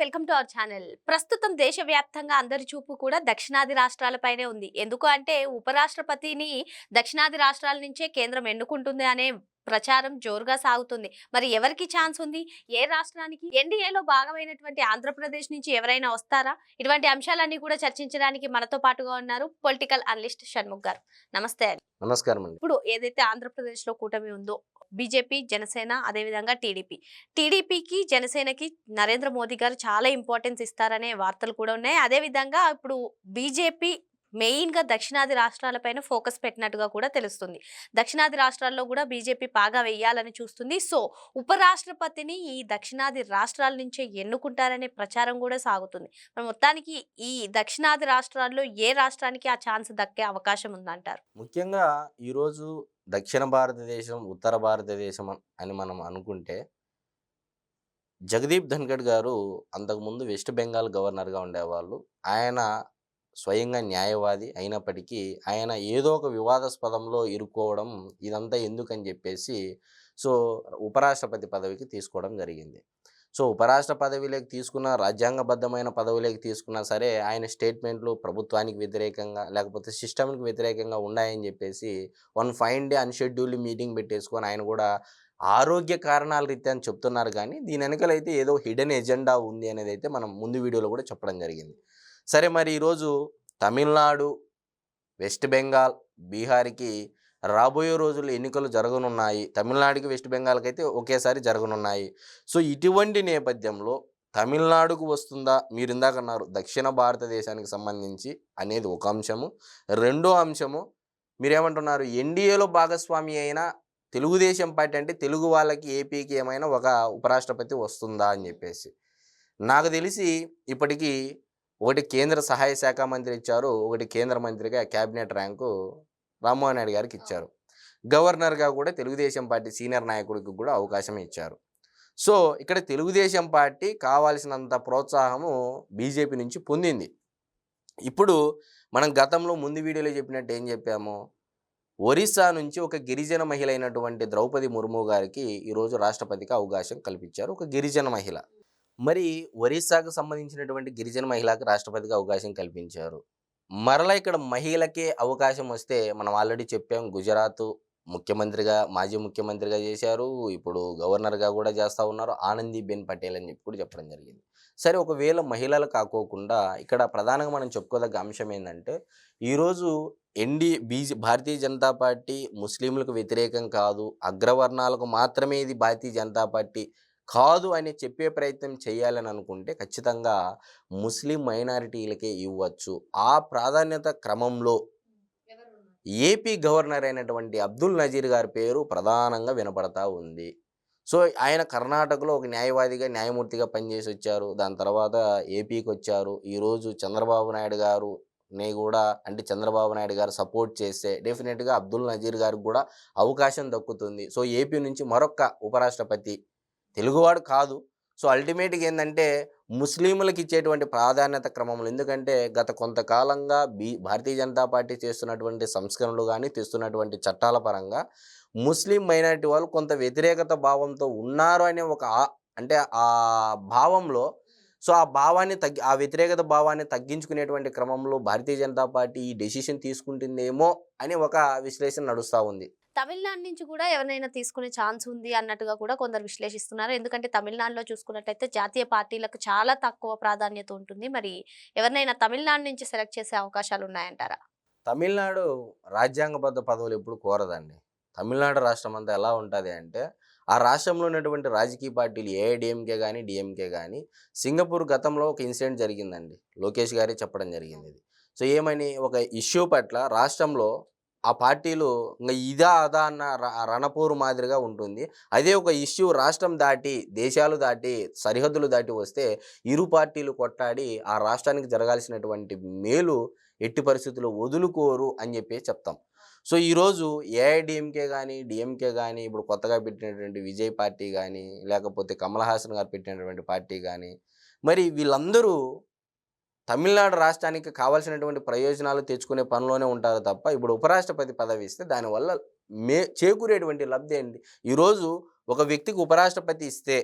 Welcome to our channel. ప్రస్తుతం దేశవ్యాప్తంగా అందరి చూపు కూడా దక్షిణాది రాష్ట్రాలపైనే ఉంది. ఎందుకు అంటే ఉపరాష్ట్రపతిని దక్షిణాది రాష్ట్రాల నుంచే కేంద్రం ఎన్నుకుంటుంది అనే ప్రచారం జోరుగా సాగుతుంది. మరి ఎవరికి ఛాన్స్ ఉంది? ఏ రాష్ట్రానికి? ఎన్డీఏలో భాగమైనటువంటి ఆంధ్రప్రదేశ్ నుంచి ఎవరైనా వస్తారా? ఇటువంటి అంశాలన్నీ కూడా చర్చించడానికి మనతో పాటుగా ఉన్నారు పొలిటికల్ అనలిస్ట్ షణ్ముఖ్ గారు. నమస్తే అండి. నమస్కారం అండి. ఇప్పుడు ఏదైతే ఆంధ్రప్రదేశ్లో కూటమి ఉందో బీజేపీ జనసేన అదేవిధంగా టీడీపీ. టీడీపీకి జనసేనకి నరేంద్ర మోదీ గారు చాలా ఇంపార్టెన్స్ ఇస్తారనే వార్తలు కూడా ఉన్నాయి. అదేవిధంగా ఇప్పుడు బీజేపీ మెయిన్గా దక్షిణాది రాష్ట్రాలపైన ఫోకస్ పెట్టినట్టుగా కూడా తెలుస్తుంది. దక్షిణాది రాష్ట్రాల్లో కూడా బీజేపీ బాగా వెయ్యాలని చూస్తుంది. సో ఉపరాష్ట్రపతిని ఈ దక్షిణాది రాష్ట్రాల నుంచే ఎన్నుకుంటారనే ప్రచారం కూడా సాగుతుంది. మరి మొత్తానికి ఈ దక్షిణాది రాష్ట్రాల్లో ఏ రాష్ట్రానికి ఆ ఛాన్స్ దక్కే అవకాశం ఉందంటారు? ముఖ్యంగా ఈరోజు దక్షిణ భారతదేశం ఉత్తర భారతదేశం అని మనం అనుకుంటే జగదీప్ ధన్గడ్ గారు అంతకుముందు వెస్ట్ బెంగాల్ గవర్నర్గా ఉండేవాళ్ళు. ఆయన స్వయంగా న్యాయవాది అయినప్పటికీ ఆయన ఏదో ఒక వివాదాస్పదంలో ఇరుక్కోవడం ఇదంతా ఎందుకని చెప్పేసి సో ఉపరాష్ట్రపతి పదవికి తీసుకోవడం జరిగింది. సో ఉపరాష్ట్ర పదవిలోకి తీసుకున్న రాజ్యాంగబద్ధమైన పదవిలోకి తీసుకున్నా సరే ఆయన స్టేట్మెంట్లు ప్రభుత్వానికి వ్యతిరేకంగా లేకపోతే సిస్టమ్కి వ్యతిరేకంగా ఉన్నాయని చెప్పేసి one fine day unscheduled meeting పెట్టేసుకొని ఆయన కూడా ఆరోగ్య కారణాల రీత్యా అని చెప్తున్నారు కానీ దీని వెనకలైతే ఏదో హిడెన్ ఎజెండా ఉంది అనేది అయితే మనం ముందు వీడియోలో కూడా చెప్పడం జరిగింది. సరే మరి ఈరోజు తమిళనాడు వెస్ట్ బెంగాల్ బీహార్కి రాబోయే రోజుల్లో ఎన్నికలు జరగనున్నాయి. తమిళనాడుకి వెస్ట్ బెంగాల్కి అయితే ఒకేసారి జరగనున్నాయి. సో ఇటువంటి నేపథ్యంలో తమిళనాడుకు వస్తుందా? మీరు ఇందాక అన్నారు దక్షిణ భారతదేశానికి సంబంధించి అనేది ఒక అంశము. రెండో అంశము మీరేమంటున్నారు? ఎన్డీఏలో భాగస్వామి అయిన తెలుగుదేశం పార్టీ అంటే తెలుగు వాళ్ళకి ఏపీకి ఏమైనా ఒక ఉపరాష్ట్రపతి వస్తుందా అని చెప్పేసి. నాకు తెలిసి ఇప్పటికీ ఒకటి కేంద్ర సహాయ శాఖ మంత్రి ఇచ్చారు ఒకటి కేంద్ర మంత్రిగా క్యాబినెట్ ర్యాంకు రామ్మోహన్ నాయుడు గారికి ఇచ్చారు. గవర్నర్గా కూడా తెలుగుదేశం పార్టీ సీనియర్ నాయకుడికి కూడా అవకాశం ఇచ్చారు. సో ఇక్కడ తెలుగుదేశం పార్టీ కావాల్సినంత ప్రోత్సాహము బీజేపీ నుంచి పొందింది. ఇప్పుడు మనం గతంలో ముందు వీడియోలో చెప్పినట్టు ఏం చెప్పాము? ఒరిస్సా నుంచి ఒక గిరిజన మహిళ అయినటువంటి ద్రౌపది ముర్ము గారికి ఈరోజు రాష్ట్రపతికి అవకాశం కల్పించారు. ఒక గిరిజన మహిళ. మరి ఒరిస్సాకు సంబంధించినటువంటి గిరిజన మహిళకు రాష్ట్రపతికి అవకాశం కల్పించారు. మరలా ఇక్కడ మహిళకే అవకాశం వస్తే మనం ఆల్రెడీ చెప్పాం గుజరాత్ ముఖ్యమంత్రిగా మాజీ ముఖ్యమంత్రిగా చేశారు. ఇప్పుడు గవర్నర్గా కూడా చేస్తూ ఉన్నారు. ఆనందీబెన్ పటేల్ అని చెప్పి కూడా చెప్పడం జరిగింది. సరే ఒకవేళ మహిళలు కాకోకుండా ఇక్కడ ప్రధానంగా మనం చెప్పుకోదగ్గ అంశం ఏంటంటే ఈరోజు ND BJ Bharatiya Janata Party ముస్లింలకు వ్యతిరేకం కాదు అగ్రవర్ణాలకు మాత్రమే ఇది భారతీయ జనతా పార్టీ కాదు అని చెప్పే ప్రయత్నం చేయాలని అనుకుంటే ఖచ్చితంగా ముస్లిం మైనారిటీలకే ఇవ్వచ్చు. ఆ ప్రాధాన్యత క్రమంలో ఏపీ గవర్నర్ అయినటువంటి అబ్దుల్ నజీర్ గారి పేరు ప్రధానంగా వినపడతా ఉంది. సో ఆయన కర్ణాటకలో ఒక న్యాయవాదిగా న్యాయమూర్తిగా పనిచేసి వచ్చారు. దాని తర్వాత ఏపీకి వచ్చారు. ఈరోజు చంద్రబాబు నాయుడు గారు నే కూడా అంటే చంద్రబాబు నాయుడు గారు సపోర్ట్ చేస్తే డెఫినెట్గా అబ్దుల్ నజీర్ గారికి కూడా అవకాశం దక్కుతుంది. సో ఏపీ నుంచి మరొక ఉపరాష్ట్రపతి తెలుగువాడు కాదు. సో అల్టిమేట్గా ఏంటంటే ముస్లింలకు ఇచ్చేటువంటి ప్రాధాన్యత క్రమంలో ఎందుకంటే గత కొంతకాలంగా బీ భారతీయ జనతా పార్టీ చేస్తున్నటువంటి సంస్కరణలు కానీ తెస్తున్నటువంటి చట్టాల పరంగా ముస్లిం మైనారిటీ వాళ్ళు కొంత వ్యతిరేకత భావంతో ఉన్నారు అనే ఒక అంటే ఆ భావంలో సో ఆ భావాన్ని తగ్గి ఆ వ్యతిరేకత భావాన్ని తగ్గించుకునేటువంటి క్రమంలో భారతీయ జనతా పార్టీ ఈ డెసిషన్ తీసుకుంటుందేమో అని ఒక విశ్లేషణ నడుస్తూ ఉంది. తమిళనాడు నుంచి కూడా ఎవరైనా తీసుకునే ఛాన్స్ ఉంది అన్నట్టుగా కూడా కొందరు విశ్లేషిస్తున్నారు. ఎందుకంటే తమిళనాడులో చూసుకున్నట్టయితే జాతీయ పార్టీలకు చాలా తక్కువ ప్రాధాన్యత ఉంటుంది. మరి ఎవరినైనా తమిళనాడు నుంచి సెలెక్ట్ చేసే అవకాశాలు ఉన్నాయంటారా? తమిళనాడు రాజ్యాంగబద్ధ పదవులు ఎప్పుడు కోరదండి. తమిళనాడు రాష్ట్రం అంతా ఎలా ఉంటుంది అంటే ఆ రాష్ట్రంలో ఉన్నటువంటి రాజకీయ పార్టీలు ఏఐడిఎంకే కానీ డిఎంకే కానీ సింగపూర్ గతంలో ఒక ఇన్సిడెంట్ జరిగిందండి. లోకేష్ గారే చెప్పడం జరిగింది ఇది. సో ఏమని ఒక ఇష్యూ పట్ల రాష్ట్రంలో ఆ పార్టీలు ఇంకా ఇదా అదా అన్న ర- మాదిరిగా ఉంటుంది. అదే ఒక ఇష్యూ రాష్ట్రం దాటి దేశాలు దాటి సరిహద్దులు దాటి వస్తే ఇరు పార్టీలు కొట్టాడి ఆ రాష్ట్రానికి జరగాల్సినటువంటి మేలు ఎట్టి పరిస్థితుల్లో వదులుకోరు అని చెప్పి చెప్తాం. సో ఈరోజు ఏఐడిఎంకే కానీ డిఎంకే కానీ ఇప్పుడు కొత్తగా పెట్టినటువంటి విజయ్ పార్టీ కానీ లేకపోతే కమల్ హాసన్ గారు పెట్టినటువంటి పార్టీ కానీ మరి వీళ్ళందరూ తమిళనాడు రాష్ట్రానికి కావాల్సినటువంటి ప్రయోజనాలు తెచ్చుకునే పనిలోనే ఉంటారు తప్ప ఇప్పుడు ఉపరాష్ట్రపతి పదవి ఇస్తే దానివల్ల మే చేకూరేటువంటి లబ్ధి ఏంటి? ఈరోజు ఒక వ్యక్తికి ఉపరాష్ట్రపతి ఇస్తే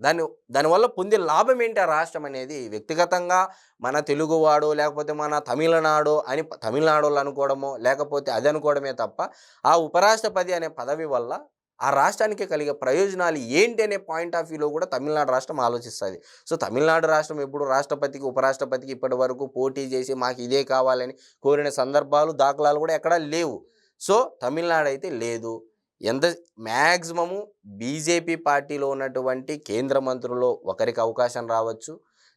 దాని దానివల్ల పొందే లాభం ఏంటి ఆ రాష్ట్రం అనేది వ్యక్తిగతంగా మన తెలుగువాడు లేకపోతే మన తమిళనాడు అని ప- తమిళనాడు అనుకోవడమో లేకపోతే అది అనుకోవడమే తప్ప ఆ ఉపరాష్ట్రపతి అనే పదవి వల్ల ఆ రాష్ట్రానికి కలిగే ప్రయోజనాలు ఏంటి అనే పాయింట్ ఆఫ్ వ్యూలో కూడా తమిళనాడు రాష్ట్రం ఆలోచిస్తుంది. సో తమిళనాడు రాష్ట్రం ఎప్పుడు రాష్ట్రపతికి ఉపరాష్ట్రపతికి ఇప్పటి వరకు పోటీ చేసి మాకు ఇదే కావాలని కోరిన సందర్భాలు దాఖలాలు కూడా ఎక్కడా లేవు. సో తమిళనాడు అయితే లేదు. ఎంత మ్యాక్సిమము బీజేపీ పార్టీలో ఉన్నటువంటి కేంద్ర మంత్రుల్లో ఒకరికి అవకాశం రావచ్చు.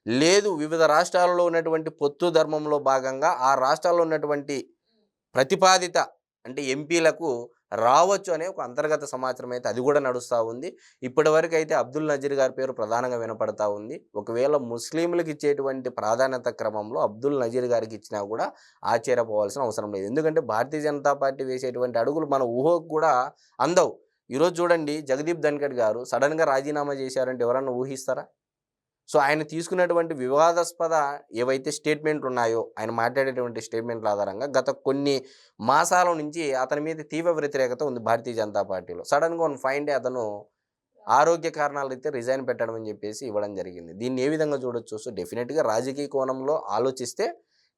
లేదు వివిధ రాష్ట్రాలలో ఉన్నటువంటి పొత్తు ధర్మంలో భాగంగా ఆ రాష్ట్రాల్లో ఉన్నటువంటి ప్రతిపాదిత అంటే ఎంపీలకు రావచ్చు అనే ఒక అంతర్గత సమాచారం అయితే అది కూడా నడుస్తూ ఉంది. ఇప్పటివరకు అయితే అబ్దుల్ నజీర్ గారి పేరు ప్రధానంగా వినపడతా ఉంది. ఒకవేళ ముస్లింలకు ఇచ్చేటువంటి ప్రాధాన్యత క్రమంలో అబ్దుల్ నజీర్ గారికి ఇచ్చినా కూడా ఆశ్చర్యపోవాల్సిన అవసరం లేదు. ఎందుకంటే భారతీయ జనతా పార్టీ వేసేటువంటి అడుగులు మన ఊహకు కూడా అందవు. ఈరోజు చూడండి జగదీప్ ధన్కడ్ గారు సడన్గా రాజీనామా చేశారంటే ఎవరన్నా ఊహిస్తారా? సో ఆయన తీసుకున్నటువంటి వివాదాస్పద ఏవైతే స్టేట్మెంట్లు ఉన్నాయో ఆయన మాట్లాడేటువంటి స్టేట్మెంట్ల ఆధారంగా గత కొన్ని మాసాల నుంచి అతని మీద తీవ్ర వ్యతిరేకత ఉంది భారతీయ జనతా పార్టీలో. సడన్గా వన్ ఫైన్ డే అతను ఆరోగ్య కారణాలు అయితే రిజైన్ పెట్టడం అని చెప్పేసి ఇవ్వడం జరిగింది. దీన్ని ఏ విధంగా చూడొచ్చు? సో డెఫినెట్గా రాజకీయ కోణంలో ఆలోచిస్తే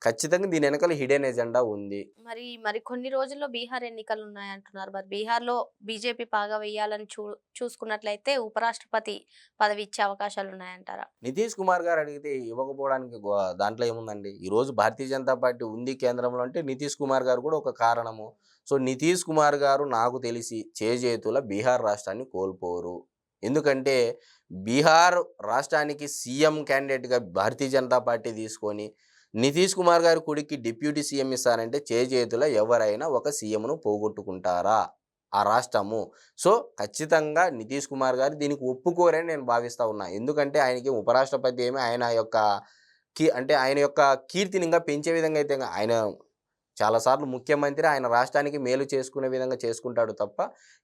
ఖచ్చితంగా దీని వెనకాల హిడెన్ ఎజెండా ఉంది. మరి మరి కొన్ని రోజుల్లో బీహార్ ఎన్నికలు ఉన్నాయంటున్నారు మరి బీహార్లో బీజేపీ పాగా వేయాలని చూ చూసుకున్నట్లయితే ఉపరాష్ట్రపతి పదవి ఇచ్చే అవకాశాలు ఉన్నాయంటారా నితీష్ కుమార్ గారు అడిగితే ఇవ్వకపోవడానికి దాంట్లో ఏముందండి? ఈరోజు భారతీయ జనతా పార్టీ ఉంది కేంద్రంలో అంటే నితీష్ కుమార్ గారు కూడా ఒక కారణము. సో నితీష్ కుమార్ గారు నాకు తెలిసి చేజేతుల బీహార్ రాష్ట్రాన్ని కోల్పోరు. ఎందుకంటే బీహార్ రాష్ట్రానికి సీఎం క్యాండిడేట్గా భారతీయ జనతా పార్టీ తీసుకొని నితీష్ కుమార్ గారి కొడుక్కి డిప్యూటీ సీఎం ఇస్తారంటే చేజేతుల ఎవరైనా ఒక సీఎంను పోగొట్టుకుంటారా? ఆ రాష్ట్రము. సో ఖచ్చితంగా నితీష్ కుమార్ గారు దీనికి ఒప్పుకోరని నేను భావిస్తూ ఉన్నా. ఎందుకంటే ఆయనకి ఉపరాష్ట్రపతి ఏమి ఆయన యొక్క కీ అంటే ఆయన యొక్క కీర్తిని ఇంకా పెంచే విధంగా అయితే ఆయన చాలాసార్లు ముఖ్యమంత్రి ఆయన రాష్ట్రానికి మేలు చేసుకునే విధంగా చేసుకుంటాడు తప్ప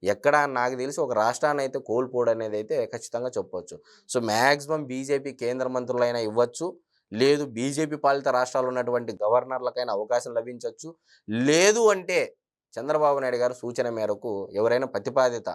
ఎక్కడ నాకు తెలిసి ఒక రాష్ట్రాన్ని అయితే కోల్పోడు అనేది అయితే ఖచ్చితంగా చెప్పవచ్చు సో మ్యాక్సిమం బీజేపీ కేంద్ర మంత్రులైనా ఇవ్వచ్చు. లేదు బీజేపీ పాలిత రాష్ట్రాలు ఉన్నటువంటి గవర్నర్లకైనా అవకాశం లభించవచ్చు లేదు అంటే చంద్రబాబు నాయుడు గారు సూచన మేరకు ఎవరైనా ప్రతిపాదిత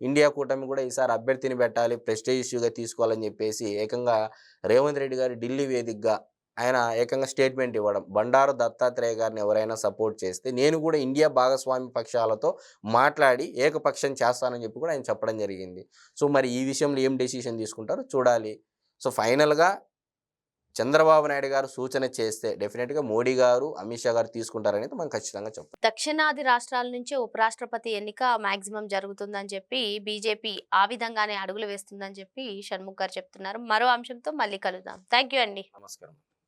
ఇండియా కూటమి కూడా ఈసారి అభ్యర్థిని పెట్టాలి ప్రెస్టేజ్ ఇష్యూగా తీసుకోవాలని చెప్పేసి ఏకంగా రేవంత్ రెడ్డి గారు ఢిల్లీ వేదికగా ఆయన ఏకంగా స్టేట్మెంట్ ఇవ్వడం. బండారు దత్తాత్రేయ గారిని ఎవరైనా సపోర్ట్ చేస్తే నేను కూడా ఇండియా భాగస్వామి పక్షాలతో మాట్లాడి ఏకపక్షం చేస్తానని చెప్పి కూడా ఆయన చెప్పడం జరిగింది. సో మరి ఈ విషయంలో ఏం డెసిషన్ తీసుకుంటారో చూడాలి. సో ఫైనల్గా చంద్రబాబు నాయుడు గారు సూచన చేస్తే డెఫినెట్గా మోడీ గారు అమిత్ షా గారు తీసుకుంటారనేది మనం ఖచ్చితంగా చెప్పాలి దక్షిణాది రాష్ట్రాల నుంచి ఉపరాష్ట్రపతి ఎన్నిక మాక్సిమం జరుగుతుందని చెప్పి బీజేపీ ఆ విధంగానే అడుగులు వేస్తుందని చెప్పి షణ్ముఖ్ గారు చెప్తున్నారు. మరో అంశంతో మళ్ళీ కలుద్దాం. థ్యాంక్ అండి. నమస్కారం.